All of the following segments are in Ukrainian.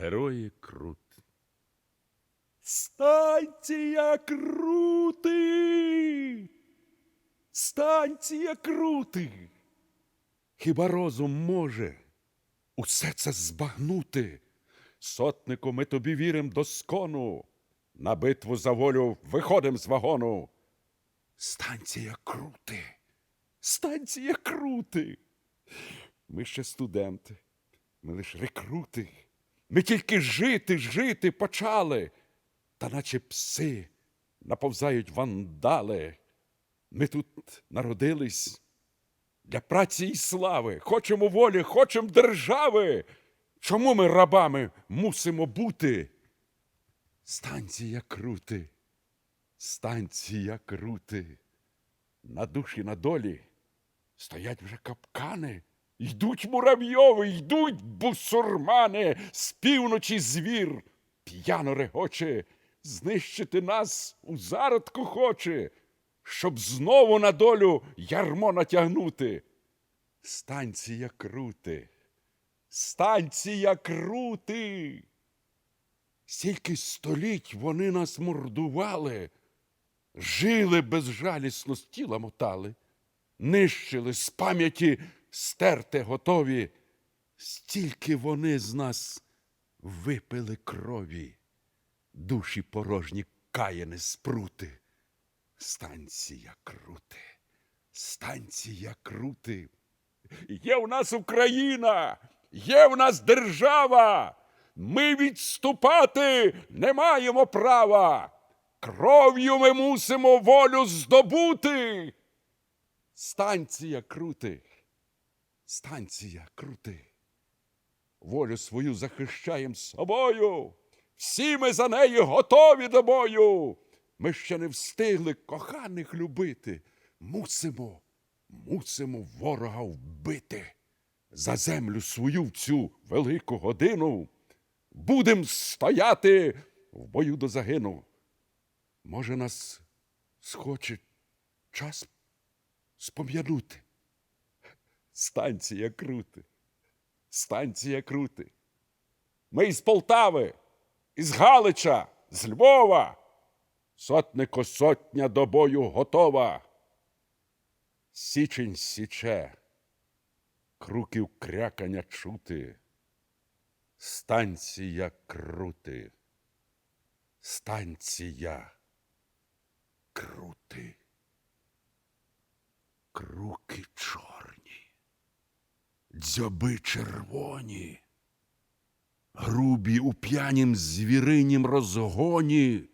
Герої Крут. Станція Крути! Станція Крути! Хіба розум може усе це збагнути? Сотнику, ми тобі вірим до скону. На битву за волю виходим з вагону. Станція Крути! Станція Крути! Ми ще студенти, ми лиш рекрути. Ми тільки жити, жити почали, та наче пси наповзають вандали. Ми тут народились для праці і слави, хочемо волі, хочемо держави. Чому ми рабами мусимо бути? Станція крути, станція крути. На душі на долі стоять вже капкани. Йдуть муравйови, йдуть бусурмани, з півночі звір п'яно регоче, знищити нас у зародку хоче, щоб знову на долю ярмо натягнути. Станція крути, станція крути. Стільки століть вони нас мордували, жили безжалісно, з тіла мотали, нищили з пам'яті стерте готові, стільки вони з нас випили крові, душі порожні каяни спрути. Станція крути, станція крути. Є в нас Україна, є в нас держава. Ми відступати не маємо права. Кров'ю ми мусимо волю здобути. Станція крути, станція крути. Волю свою захищаєм собою. Всі ми за неї готові до бою. Ми ще не встигли коханих любити. Мусимо, мусимо ворога вбити. За землю свою в цю велику годину будем стояти в бою до загину. Може, нас схоче час спом'янути. Станція крути, станція крути. Ми із Полтави, із Галича, з Львова. Сотнико сотня до бою готова. Січень січе, круків крякання чути. Станція крути, станція крути. Круки чорні, дзьоби червоні, грубі у п'янім звіринім розгоні,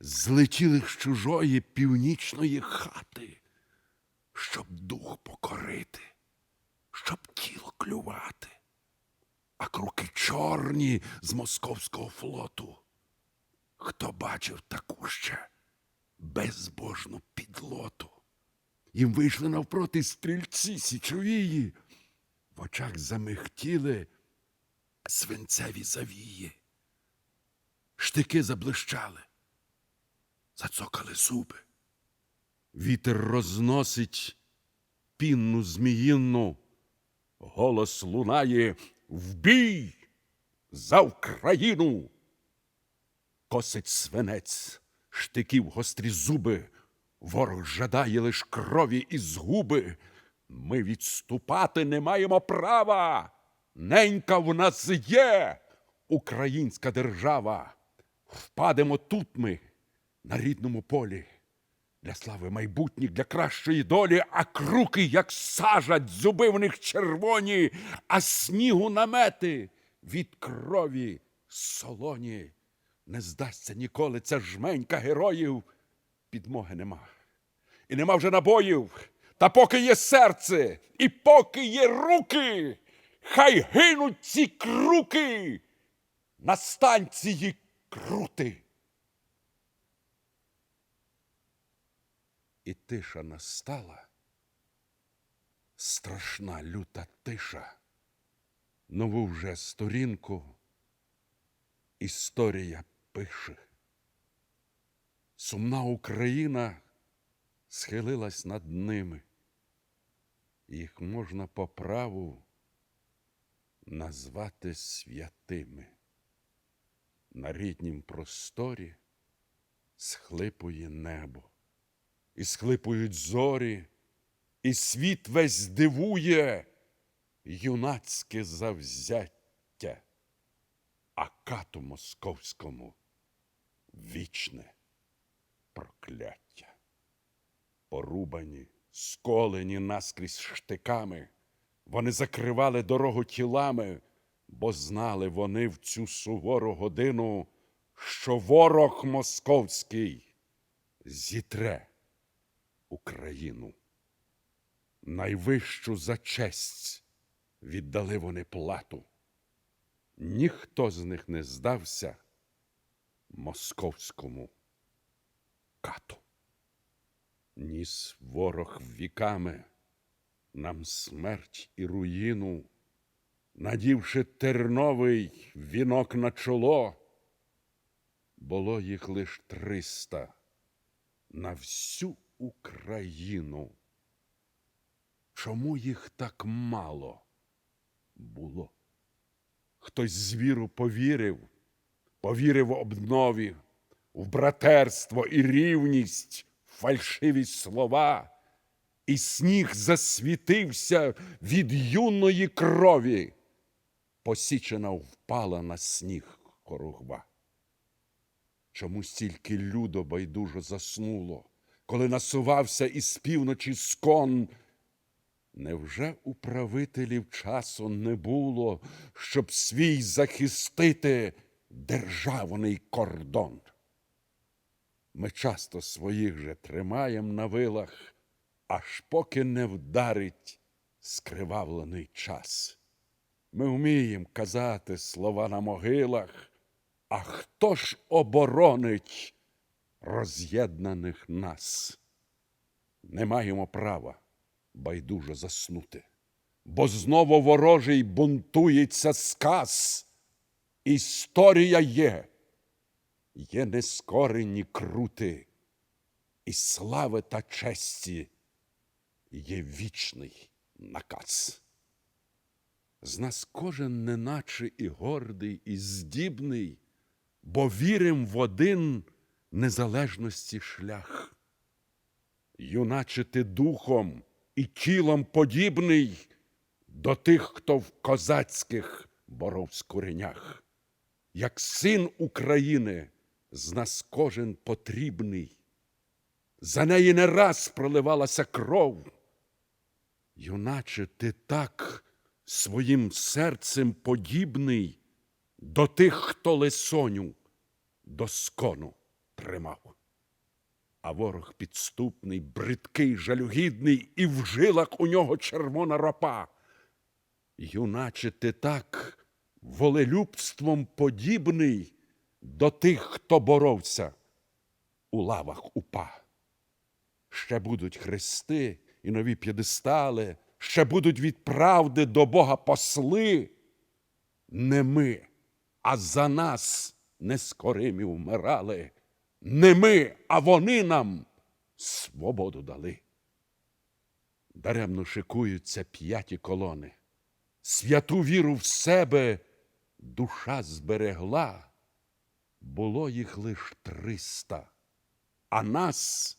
злетіли з чужої північної хати, щоб дух покорити, щоб тіло клювати, а круки чорні з московського флоту. Хто бачив таку ще безбожну підлоту? Їм вийшли навпроти стрільці січовії, в очах замихтіли свинцеві завії. Штики заблищали, зацокали зуби. Вітер розносить пінну зміїнну, голос лунає в бій за Україну. Косить свинець, штиків гострі зуби. Ворог жадає лиш крові і згуби. Ми відступати не маємо права. Ненька в нас є, українська держава. Впадемо тут ми, на рідному полі. Для слави майбутніх, для кращої долі, а круки, як сажать, зуби в них червоні, а снігу намети від крові солоні. Не здасться ніколи ця жменька героїв підмоги нема. І нема вже набоїв. Та поки є серце, і поки є руки, хай гинуть ці круки на станції крути. І тиша настала, страшна люта тиша. Нову вже сторінку історія пише. Сумна Україна схилилась над ними. Їх можна по праву назвати святими. На ріднім просторі схлипує небо, і схлипують зорі, і світ весь дивує юнацьке завзяття, а кату московському вічне прокляття. Порубані, сколені наскрізь штиками, вони закривали дорогу тілами, бо знали вони в цю сувору годину, що ворог московський зітре Україну. Найвищу за честь віддали вони плату. Ніхто з них не здався московському кату. Ніс ворог віками нам смерть і руїну, надівши терновий вінок на чоло, було їх лиш триста на всю Україну. Чому їх так мало було? Хтось з віру повірив, повірив обнові, в братерство і рівність, фальшиві слова, і сніг засвітився від юної крові. Посічена впала на сніг хоругва. Чому стільки людо байдужо заснуло, коли насувався із півночі скон? Невже у правителів часу не було, щоб свій захистити державний кордон? Ми часто своїх же тримаєм на вилах, аж поки не вдарить скривавлений час. Ми вміємо казати слова на могилах, а хто ж оборонить роз'єднаних нас? Не маємо права байдуже заснути, бо знову ворожий бунтується сказ. Історія є, є нескорені крути, і слави та честі є вічний наказ. З нас кожен неначе і гордий, і здібний, бо вірим в один незалежності шлях. Юначе ти духом і тілом подібний до тих, хто в козацьких боров скуренях. Як син України з нас кожен потрібний, за неї не раз проливалася кров. Юначе ти так своїм серцем подібний до тих, хто лисоню до скону тримав. А ворог підступний, бридкий, жалюгідний, і в жилах у нього червона ропа. Юначе ти так волелюбством подібний до тих, хто боровся у лавах упа. Ще будуть хрести і нові п'єдестали, ще будуть від правди до Бога посли. Не ми, а за нас нескоримі вмирали. Не ми, а вони нам свободу дали. Даремно шикуються п'яті колони. Святу віру в себе душа зберегла. Було їх лиш триста, а нас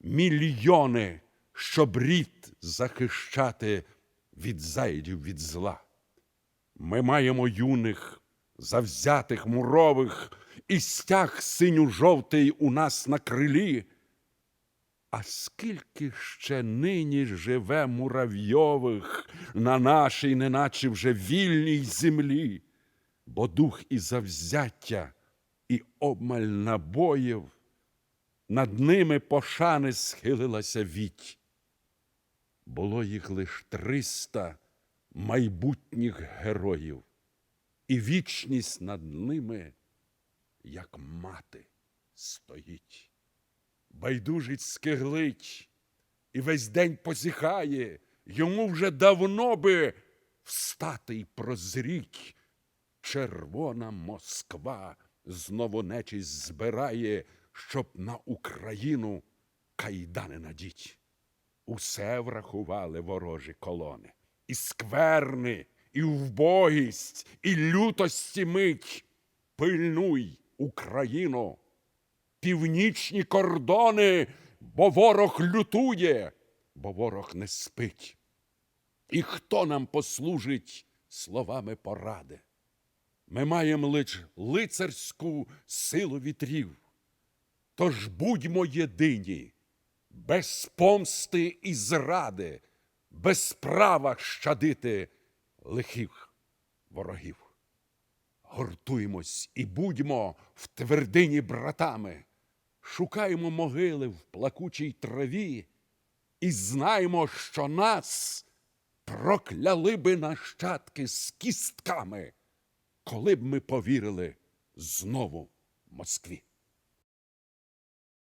мільйони, щоб рід захищати від зайдів від зла. Ми маємо юних, завзятих мурових, і стяг синю-жовтий у нас на крилі. А скільки ще нині живе муравйових на нашій, неначе вже вільній землі, бо дух і завзяття, і обмаль набоїв, над ними пошани схилилася віть. Було їх лиш триста майбутніх героїв, і вічність над ними, як мати, стоїть. Байдужить скиглить і весь день позіхає, йому вже давно би встати й прозріть. Червона Москва знову нечість збирає, щоб на Україну кайдани надіть. Усе врахували ворожі колони, і скверни, і вбогість, і лютості мить. Пильнуй, Україно, північні кордони, бо ворог лютує, бо ворог не спить. І хто нам послужить словами поради? Ми маємо лиш лицарську силу вітрів. Тож будьмо єдині, без помсти і зради, без права щадити лихих ворогів. Гуртуймось і будьмо в твердині братами, шукаймо могили в плакучій траві і знаймо, що нас прокляли би нащадки з кістками, коли б ми повірили знову Москві.